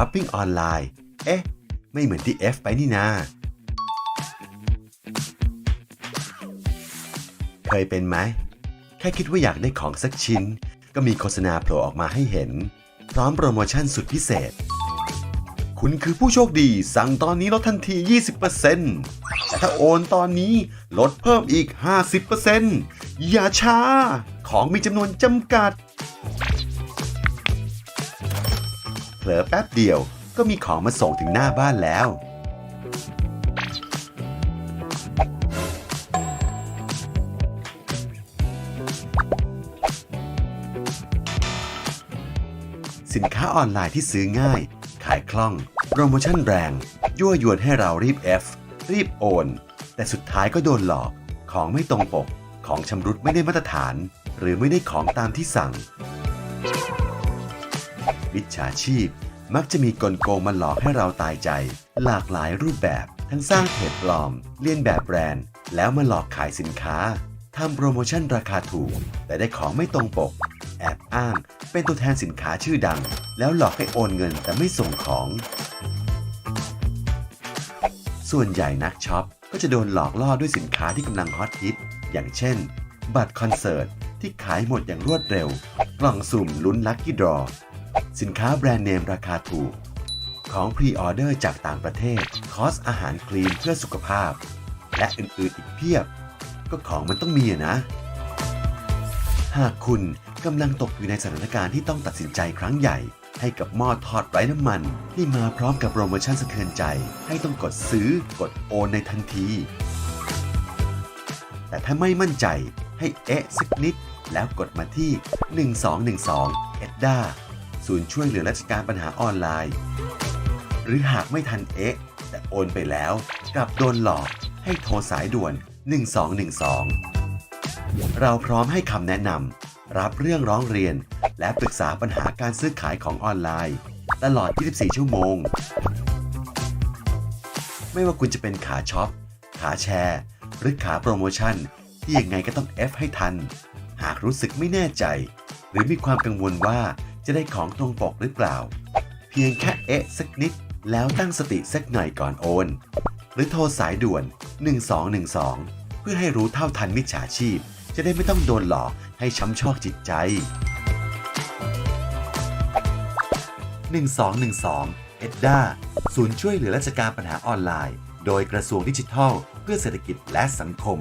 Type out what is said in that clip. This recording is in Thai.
ช้อปปิ้งออนไลน์ เอ๊ะ ไม่เหมือนที่ F ไปนี่นา เคยเป็นไหม แค่คิดว่าอยากได้ของสักชิ้น ก็มีโฆษณาโผล่ออกมาให้เห็น พร้อมโปรโมชั่นสุดพิเศษ คุณคือผู้โชคดี สั่งตอนนี้ลดทันที 20%แต่ถ้าโอนตอนนี้ลดเพิ่มอีก 50%อย่าช้า ของมีจำนวนจำกัด ลอแป๊บเดียว ก็มีของมาส่งถึงหน้าบ้านแล้ว สินค้าออนไลน์ที่ซื้อง่าย ขายคล่อง โปรโมชั่นแรง ยั่วยวนให้เรารีบ F รีบโอน แต่สุดท้ายก็โดนหลอก ของไม่ตรงปก ของชำรุดไม่ได้มาตรฐาน หรือไม่ได้ของตามที่สั่ง มิจฉาชีพ มักจะมีกลโกงมาหลอกให้เราตายใจ หลากหลายรูปแบบ ทั้งสร้างเพจปลอม เลียนแบบแบรนด์ แล้วมาหลอกขายสินค้าทำโปรโมชั่นราคาถูก แต่ได้ของไม่ตรงปก แอบอ้าง เป็นตัวแทนสินค้าชื่อดัง แล้วหลอกให้โอนเงินแต่ไม่ส่งของ ส่วนใหญ่นักช็อปก็จะโดนหลอกล่อด้วยสินค้าที่กำลังฮอตฮิต อย่างเช่น บัตรคอนเสิร์ตที่ขายหมดอย่างรวดเร็ว กล่องสุ่มลุ้นลัคกี้ดรอ สินค้าแบรนด์เนมราคาถูก ของพรีออเดอร์จากต่างประเทศ คอสอาหารคลีนเพื่อสุขภาพ และอื่นๆอีกเพียบ ก็ของมันต้องมีนะ หากคุณกำลังตกอยู่ในสถานการณ์ที่ต้องตัดสินใจครั้งใหญ่ ให้กับหม้อทอดไร้น้ำมัน ที่มาพร้อมกับโปรโมชั่นสะเทือนใจ ให้ต้องกดซื้อกดโอนในทันที แต่ถ้าไม่มั่นใจให้เอ๊ะสักนิดแล้วกดมาที่ 1212 เอ็ดด้า ศูนย์ช่วยเหลือราชการปัญหาออนไลน์ หรือหากไม่ทันเอ๊ะ แต่โอนไปแล้วกลับโดนหลอกให้โทรสายด่วน 1212 เราพร้อมให้คำแนะนำรับเรื่องร้องเรียน และปรึกษาปัญหาการซื้อขายของออนไลน์ ตลอด 24 ชั่วโมง ไม่ว่าคุณจะเป็นขาช็อป ขาแชร์ หรือขาโปรโมชั่น ที่ยังไงก็ต้อง F ให้ทัน หากรู้สึกไม่แน่ใจ หรือมีความกังวลว่า จะได้ของตรงปกหรือเปล่า เพียงแค่เอ๊ะสักนิด แล้วตั้งสติสักหน่อยก่อนโอน หรือโทรสายด่วน 1212 เพื่อให้รู้เท่าทันมิจฉาชีพ จะได้ไม่ต้องโดนหลอกให้ช้ำชอกจิตใจ 1212 เอ็ดด้าศูนย์ช่วยเหลือราชการปัญหาออนไลน์ โดยกระทรวงดิจิทัล เพื่อเศรษฐกิจและสังคม